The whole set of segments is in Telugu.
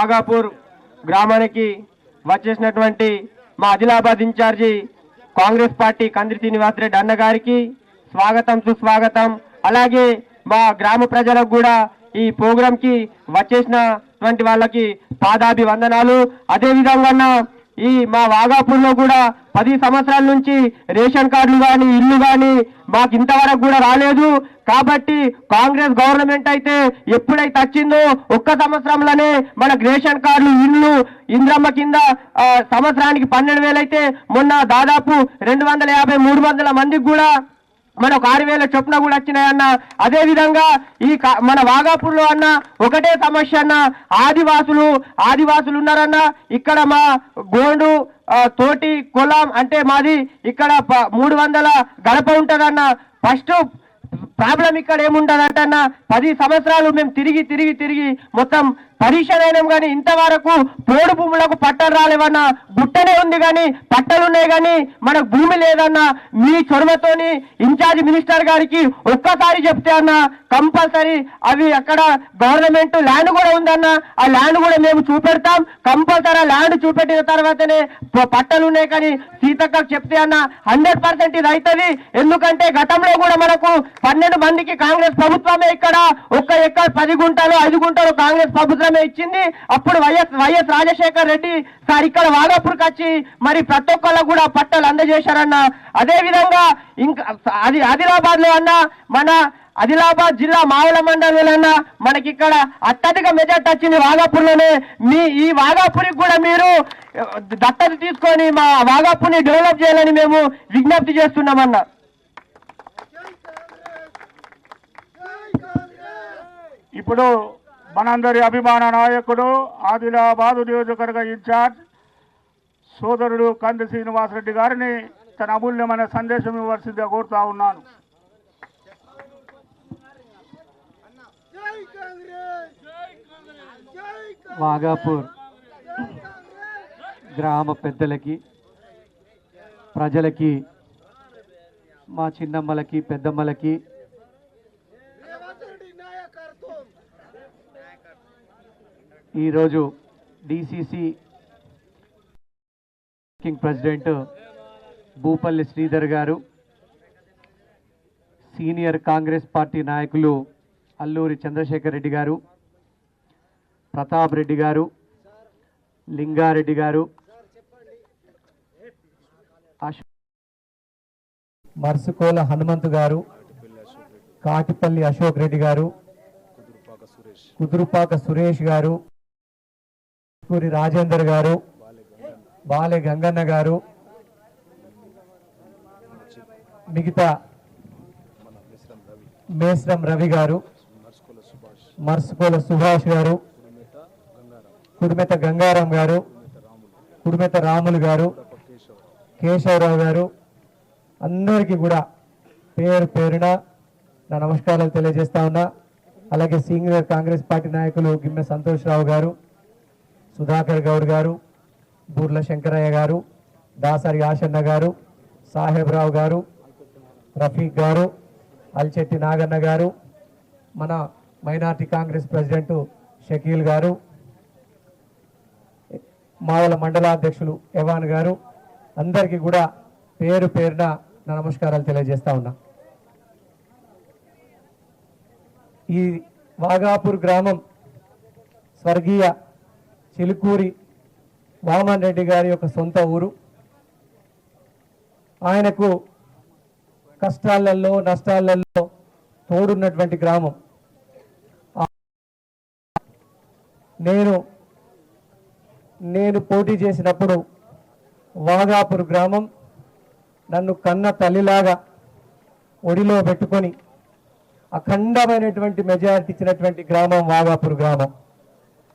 వాగాపూర్ గ్రామానికి వచ్చేసినటువంటి మా Adilabad incharge Congress party Kandiri Srinivasa Reddy అన్నగారికి స్వాగతం సుస్వాగతం. అలాగే మా గ్రామ ప్రజలకు కూడా ఈ ప్రోగ్రాంకి వచ్చేసినటువంటి వాళ్ళకి పాదాభి వందనాలు ఈ మా వాగాపూర్లో కూడా పది సంవత్సరాల నుంచి రేషన్ కార్డులు కానీ ఇల్లు కానీ మాకు ఇంతవరకు కూడా రాలేదు. కాబట్టి కాంగ్రెస్ గవర్నమెంట్ అయితే ఎప్పుడైతే వచ్చిందో ఒక్క సంవత్సరంలోనే మనకు రేషన్ కార్డులు ఇల్లు ఇంద్రమ్మ కింద సంవత్సరానికి పన్నెండు అయితే మొన్న దాదాపు రెండు వందల యాభై మూడు వందల మందికి కూడా మనకు ఆరు వేల చొప్పున కూడా వచ్చినాయన్న అదేవిధంగా ఈ మన వాగాపూర్లో అన్న ఒకటే సమస్య అన్న. ఆదివాసులు ఆదివాసులు ఉన్నారన్న. ఇక్కడ మా గోండు తోటి కులం అంటే మాది ఇక్కడ మూడు వందల గడప ఉంటుందన్న. ఫస్ట్ ప్రాబ్లం ఇక్కడ ఏముంటదంటే అన్న పది సంవత్సరాలు మేము తిరిగి తిరిగి తిరిగి మొత్తం పరీక్షలు అయినాం కానీ ఇంతవరకు పోడు భూములకు పట్టలు రాలేవన్నా గుట్టనే ఉంది కానీ పట్టలు ఉన్నాయి కానీ మనకు భూమి లేదన్నా మీ చొరవతోని ఇన్ఛార్జ్ మినిస్టర్ గారికి ఒక్కసారి చెప్తే అన్న కంపల్సరీ అవి అక్కడ గవర్నమెంట్ ల్యాండ్ కూడా ఉందన్న ఆ ల్యాండ్ కూడా మేము చూపెడతాం. కంపల్సరీ ల్యాండ్ చూపెట్టిన తర్వాతనే పట్టలు ఉన్నాయి కానీ సీతక్కకు చెప్తే అన్న హండ్రెడ్ పర్సెంట్ ఇది అవుతుంది ఎందుకంటే గతంలో కూడా మనకు పన్నెండు మందికి కాంగ్రెస్ ప్రభుత్వమే ఇక్కడ ఒక్క ఎక్కడ పది గుంటలు ఐదు గుంటలు కాంగ్రెస్ ప్రభుత్వం ప్రభుత్వమే ఇచ్చింది. అప్పుడు YS YS Rajasekhar Reddy sir ఇక్కడ వాగాపూర్కి వచ్చి మరి ప్రతి ఒక్కళ్ళకు కూడా పట్టలు అందజేశారన్న. అదే విధంగా ఇంకా అది ఆదిలాబాద్లో అన్న మన ఆదిలాబాద్ జిల్లా మావుల మండలంలో మనకి ఇక్కడ అత్యధిక మెజార్టీ వచ్చింది వాగాపూర్లోనే మీ ఈ వాగాపూరికి కూడా మీరు దత్తత తీసుకొని మా వాగాపూర్ని డెవలప్ చేయాలని మేము విజ్ఞప్తి చేస్తున్నామన్నా. ఇప్పుడు మనందరి అభిమాన నాయకుడు ఆదిలాబాదు నియోజకవర్గ ఇన్ఛార్జ్ సోదరుడు కంది శ్రీనివాసరెడ్డి గారిని తన అమూల్యమైన సందేశం ఇవ్వాల్సిందిగా కోరుతా ఉన్నాను. వాగాపూర్ గ్రామ పెద్దలకి ప్రజలకి మా చిన్నమ్మలకి పెద్దమ్మలకి ఈరోజు DCC president Bhupalli Sridhar garu senior Congress party నాయకులు అల్లూరి చంద్రశేఖర్ రెడ్డి గారు ప్రతాప్ రెడ్డి గారు లింగారెడ్డి గారు అశో- మర్సుకోల హనుమంతు గారు కాటిపల్లి అశోక్ రెడ్డి గారు కుదురుపాక సురేష్ గారు పూరి రాజేందర్ గారు బాలె గంగన్న గారు మిగతా మేస్రం రవి గారు మర్సుకోల సుభాష్ గారు కుడిమెత గంగారాం గారు కుడిమెత రాములు గారు కేశవరావు గారు అందరికీ కూడా పేరు పేరున నా నమస్కారాలు తెలియజేస్తా ఉన్నా. అలాగే సీనియర్ కాంగ్రెస్ పార్టీ నాయకులు గిమ్మె సంతోష్రావు గారు సుధాకర్ గౌడ్ గారు బూర్ల శంకరయ్య గారు దాసరి ఆశన్న గారు సాహెబ్ రావు గారు రఫీక్ గారు అల్చెట్టి నాగన్న గారు మన మైనార్టీ కాంగ్రెస్ ప్రెసిడెంట్ షకీల్ గారు మావల మండలాధ్యక్షులు ఎవాన్ గారు అందరికీ కూడా పేరు పేరున నా నమస్కారాలు తెలియజేస్తా ఉన్నా. ఈ వాగాపూర్ గ్రామం స్వర్గీయ చిలుకూరి వామన్ రెడ్డి గారి యొక్క సొంత ఊరు. ఆయనకు కష్టాలలో నష్టాలలో తోడున్నటువంటి గ్రామం. నేను నేను పోటీ చేసినప్పుడు వాగాపూర్ గ్రామం నన్ను కన్న తల్లిలాగా ఒడిలో పెట్టుకొని అఖండమైనటువంటి మెజారిటీ ఇచ్చినటువంటి గ్రామం వాగాపూర్ గ్రామం.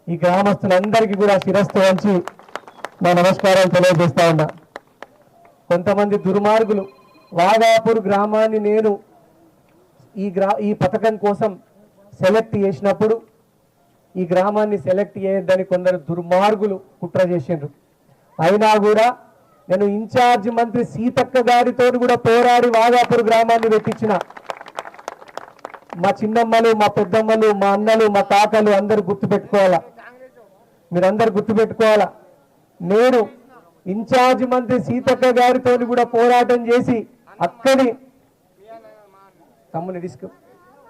ఈ గ్రామస్తులందరికీ కూడా శిరస్సు వంచి నా నమస్కారాలు తెలియజేస్తా ఉన్నా. కొంతమంది దుర్మార్గులు వాగాపూర్ గ్రామాన్ని నేను ఈ గ్రా ఈ పథకం కోసం సెలెక్ట్ చేసినప్పుడు ఈ గ్రామాన్ని సెలెక్ట్ చేయొద్దని కొందరు దుర్మార్గులు కుట్ర చేసిండ్రు. అయినా కూడా నేను ఇన్ఛార్జ్ మంత్రి సీతక్క గారితో కూడా పోరాడి వాగాపూర్ గ్రామాన్ని పెట్టించిన మా చిన్నమ్మలు మా పెద్దమ్మలు మా అన్నలు మా తాతలు అందరూ గుర్తుపెట్టుకోవాలా? మీరందరు గుర్తుపెట్టుకోవాలా? నేను ఇన్ఛార్జ్ మంత్రి సీతక్క గారితో కూడా పోరాటం చేసి అక్కడి తమ్ముని తీసుకు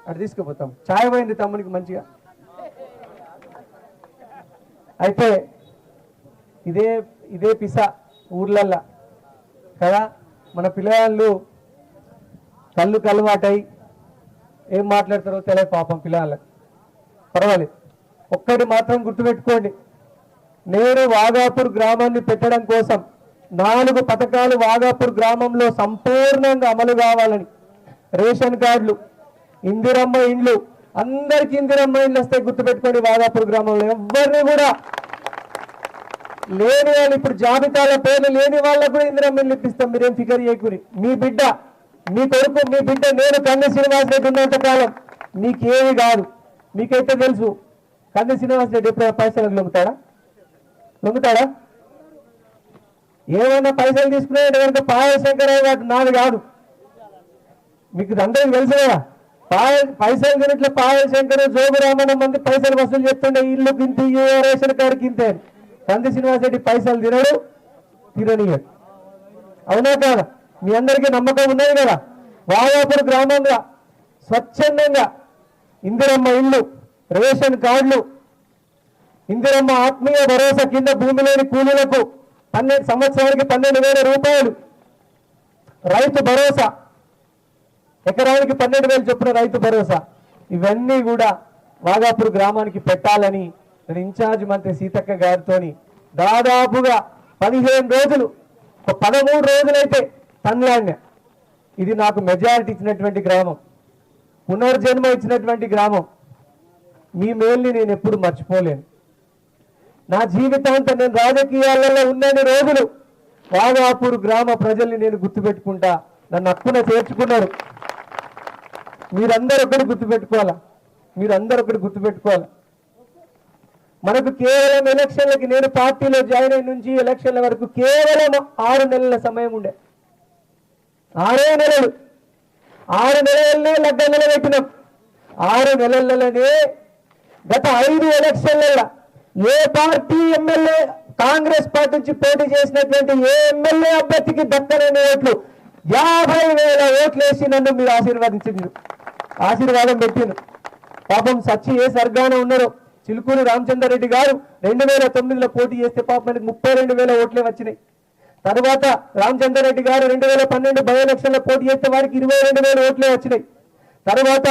అటు తీసుకుపోతాం. ఛాయ్ పోయింది తమ్మునికి మంచిగా. అయితే ఇదే ఇదే పిస ఊర్లల్లా. కదా? మన పిల్లవాళ్ళు కళ్ళు కలవాటై ఏం మాట్లాడతారో తెలియదు పాపం పిల్లలకు. పర్వాలేదు. ఒక్కటి మాత్రం గుర్తుపెట్టుకోండి. నేను వాగాపూర్ గ్రామాన్ని పెట్టడం కోసం నాలుగు పథకాలు వాగాపూర్ గ్రామంలో సంపూర్ణంగా అమలు కావాలని రేషన్ కార్డులు ఇందిరమ్మ ఇండ్లు అందరికి ఇందిరమ్మ ఇండ్లు వస్తే గుర్తుపెట్టుకోండి వాగాపూర్ గ్రామంలో ఎవరిని కూడా. లేని వాళ్ళు ఇప్పుడు జాబితాలో పేర్లు లేని వాళ్ళకు కూడా ఇందిరమ్మ ఇండ్లు ఇప్పిస్తాం. మీరేం ఫికర్ చేయకూరి మీ బిడ్డ మీ కొడుకు మీ బిడ్డ నేను కన్న శ్రీనివాస్ రెడ్డి ఉన్నంత కాలం మీకేమి కాదు. మీకైతే తెలుసు కంది శ్రీనివాస్ రెడ్డి ఎప్పుడైనా పైసలకు లొంగుతాడా? లొంగుతాడా? ఏమైనా పైసలు తీసుకునేది కనుక పాయల శంకరయ్య గారు నాది కాదు. మీకు అందరికి తెలుసు కదా. పాయ పైసలు తినట్లే పాయల శంకర్ జోగురామన్న మంది పైసలు వసూలు చెప్తుండే ఇల్లు కింత రేషన్ కార్డు గింతే కంది శ్రీనివాస్ రెడ్డి పైసలు తినడు తిననీయడు. అవునా కాదా? మీ అందరికీ నమ్మకం ఉన్నది కదా. వాయాపూర్ గ్రామంగా స్వచ్ఛందంగా ఇందిరమ్మ ఇల్లు రేషన్ కార్డులు. ఇందిరమ్మ ఆత్మీయ భరోసా కింద భూమి లేని కూలీలకు పన్నెండు సంవత్సరానికి పన్నెండు వేల రూపాయలు. రైతు భరోసా. ఎకరానికి పన్నెండు వేలు చొప్పున రైతు భరోసా. ఇవన్నీ కూడా వాగాపూర్ గ్రామానికి పెట్టాలని నేను ఇన్ఛార్జ్ మంత్రి సీతక్క గారితోని దాదాపుగా పదిహేను రోజులు ఒక పదమూడు రోజులైతే తన్లాండ్ ఇది నాకు మెజారిటీ ఇచ్చినటువంటి గ్రామం. పునర్జన్మ ఇచ్చినటువంటి గ్రామం. మీ మేల్ని నేను ఎప్పుడు మర్చిపోలేను. నా జీవితాంతం నేను రాజకీయాలలో ఉన్నన్ని రోజులు వాగాపూర్ గ్రామ ప్రజల్ని నేను గుర్తుపెట్టుకుంటా. నన్ను హక్కున చేర్చుకున్నారు. మీరందరూ ఒకటి గుర్తుపెట్టుకోవాలా? మీరందరూ ఒకటి గుర్తుపెట్టుకోవాలా? మనకు కేవలం ఎలక్షన్లకి నేను పార్టీలో జాయిన్ అయిన నుంచి ఎలక్షన్ల వరకు కేవలం ఆరు నెలల సమయం ఉండే. ఆరే నెలలు. ఆరు నెలలనే లగ్గ నిలబెట్టినాం ఆరు నెలలనే గత ఐదు ఎలక్షన్లలో ఏ పార్టీ ఎమ్మెల్యే కాంగ్రెస్ పార్టీ నుంచి పోటీ చేసినటువంటి ఏ ఎమ్మెల్యే అభ్యర్థికి దక్కలేని ఓట్లు? యాభై వేల ఓట్లు వేసి నన్ను మీరు ఆశీర్వాదించింది ఆశీర్వాదం పెట్టింది పాపం సచ్చి ఏ సర్గాన ఉన్నారో? చిలుకూరి రామచంద్రారెడ్డి గారు రెండు వేల తొమ్మిదిలో పోటీ చేస్తే పాపం మనకి ముప్పై రెండు వేల ఓట్లే వచ్చినాయి. తర్వాత రామచంద్రారెడ్డి గారు రెండు వేల పన్నెండు బై ఎలక్షన్లో పోటీ చేస్తే వారికి ఇరవై రెండు వేల ఓట్లే వచ్చినాయి. తర్వాత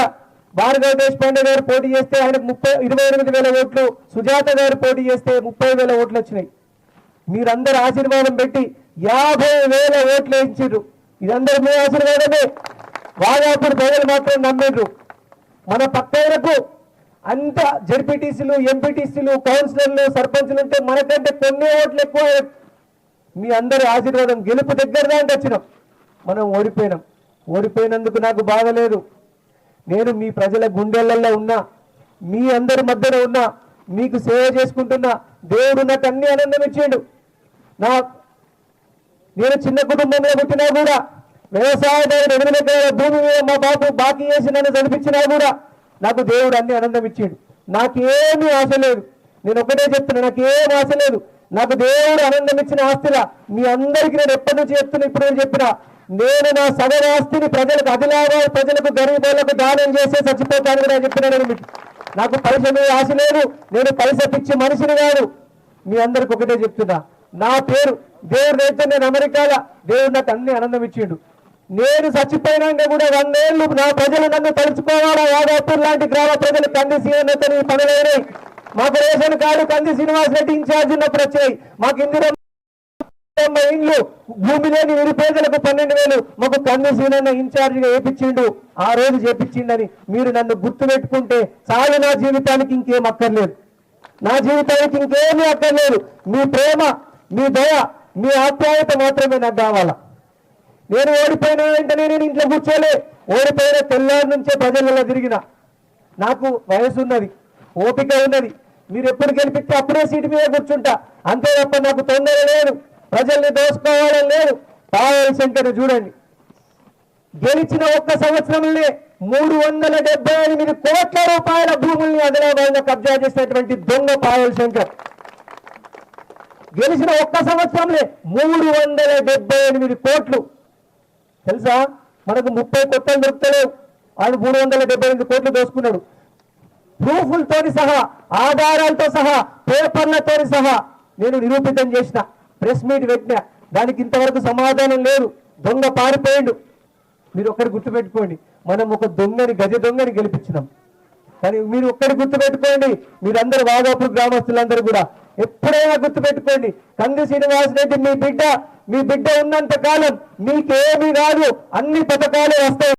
భార్గవ్ దేశపాండే గారు పోటీ చేస్తే ఆయనకు ముప్పై ఇరవై ఎనిమిది వేల ఓట్లు సుజాత గారు పోటీ చేస్తే ముప్పై వేల ఓట్లు వచ్చినాయి. మీరందరూ ఆశీర్వాదం పెట్టి యాభై వేల ఓట్లు వేయించారు ఇదందరూ మీ ఆశీర్వాదమే. వాగాపూర్ ప్రజలు మాత్రం నమ్మిండ్రు మన పక్కలకు అంత జడ్పీటీసీలు ఎంపీటీసీలు కౌన్సిలర్లు సర్పంచులు ఉంటే మనకంటే కొన్ని ఓట్లు ఎక్కువ. మీ అందరి ఆశీర్వాదం గెలుపు దగ్గర దానికి వచ్చినాం. మనం ఓడిపోయినాం. ఓడిపోయినందుకు నాకు బాగలేదు నేను మీ ప్రజల గుండెలలో ఉన్నా మీ అందరి మధ్యన ఉన్నా మీకు సేవ చేసుకుంటున్నా దేవుడు నాకు అన్ని ఆనందం ఇచ్చిండు నా నేను చిన్న కుటుంబంలో పుట్టినా కూడా వ్యవసాయదారు ఎనిమిది ఎకరాల భూమి మీద మా బాబు బాకీ చేసి నన్ను చదివించినా కూడా నాకు దేవుడు అన్ని ఆనందం ఇచ్చాడు నాకేమీ ఆశ లేదు. నేను ఒకటే చెప్తున్నా నాకేం ఆశ లేదు. నాకు దేవుడు ఆనందం ఇచ్చిన ఆస్తిలా మీ అందరికీ నేను ఎప్పటి నుంచి చెప్తున్నా ఇప్పుడు నేను చెప్పినా నేను నా సమరాస్తిని ప్రజలకు అదిలాబాద్ ప్రజలకు గరీబులకు దానం చేసే చచ్చిపోతాను కూడా చెప్తున్నాను మీకు. నాకు పైస మీద ఆశ లేదు నేను పైస పిచ్చి మనిషిని కాదు. మీ అందరికి ఒకటే చెప్తున్నా. నా పేరు దేవుడు అయితే నేను అమెరికాలో దేవుడు నాకు అన్ని ఆనందం ఇచ్చిండు. నేను చచ్చిపోయినాక కూడా వందేళ్ళు నా ప్రజలు నన్ను తలుచుకోవాలా? యాదాపూర్ లాంటి గ్రామ ప్రజలు కంది సీఎంతో పనులైనాయి మాకు రేషన్ కార్డు కంది శ్రీనివాస్ రెడ్డి ఇన్ఛార్జ్ ఉన్నప్పుడు వచ్చాయి. మాకు ఇందిరా మా ఇండ్లు భూమి లేని నిరుపేదలకు పన్నెండు వేలు మాకు కన్నుసీనన్న ఇన్ఛార్జిగా ఇన్ఛార్జ్ వేపించిండు. ఆ రోజు చేపించిండని మీరు నన్ను గుర్తు పెట్టుకుంటే చాలు నా జీవితానికి ఇంకేం అక్కర్లేదు. నా జీవితానికి ఇంకేమీ అక్కర్లేదు. మీ ప్రేమ మీ దయ మీ ఆప్యాయత మాత్రమే నాకు కావాలా. నేను ఓడిపోయిన వెంటనే నేను ఇంట్లో కూర్చోలే. ఓడిపోయిన తెల్లారి నుంచే ప్రజలలో తిరిగిన. నాకు వయసు ఉన్నది ఓపిక ఉన్నది. మీరు ఎప్పుడు గెలిపిస్తే అప్పుడే సీటు మీద కూర్చుంటా. అంతే తప్ప నాకు తొందర లేదు. ప్రజల్ని దోసుకోవాలని లేదు పాయల్ శంకర్ చూడండి. గెలిచిన ఒక్క సంవత్సరంలో మూడు వందల డెబ్బై ఎనిమిది కోట్ల రూపాయల భూముల్ని ఆదిలాబాద్ కబ్జా చేసినటువంటి దొంగ పాయల్ శంకర్. గెలిచిన ఒక్క సంవత్సరంలో మూడు వందల డెబ్బై ఎనిమిది కోట్లు. తెలుసా? మనకు ముప్పై కొత్తలు దొరుకుతలేవు. ఆయన మూడు వందల డెబ్బై ఎనిమిది కోట్లు దోసుకున్నాడు. ప్రూఫ్లతో సహా ఆధారాలతో సహా పేపర్లతో సహా నేను నిరూపితం చేసిన. ప్రెస్ మీట్ పెట్టిన దానికి ఇంతవరకు సమాధానం లేదు. దొంగ పారిపోయిండు. మీరు ఒక్కడి గుర్తుపెట్టుకోండి. మనం ఒక దొంగని గజ దొంగని గెలిపించినాం. కానీ మీరు ఒక్కడి గుర్తుపెట్టుకోండి. మీరందరూ వాగాపూర్ గ్రామస్తులందరూ కూడా ఎప్పుడైనా గుర్తుపెట్టుకోండి. కంది శ్రీనివాస్ రెడ్డి మీ బిడ్డ మీ బిడ్డ ఉన్నంత కాలం మీకేమీ కాదు అన్ని పథకాలు వస్తాయి.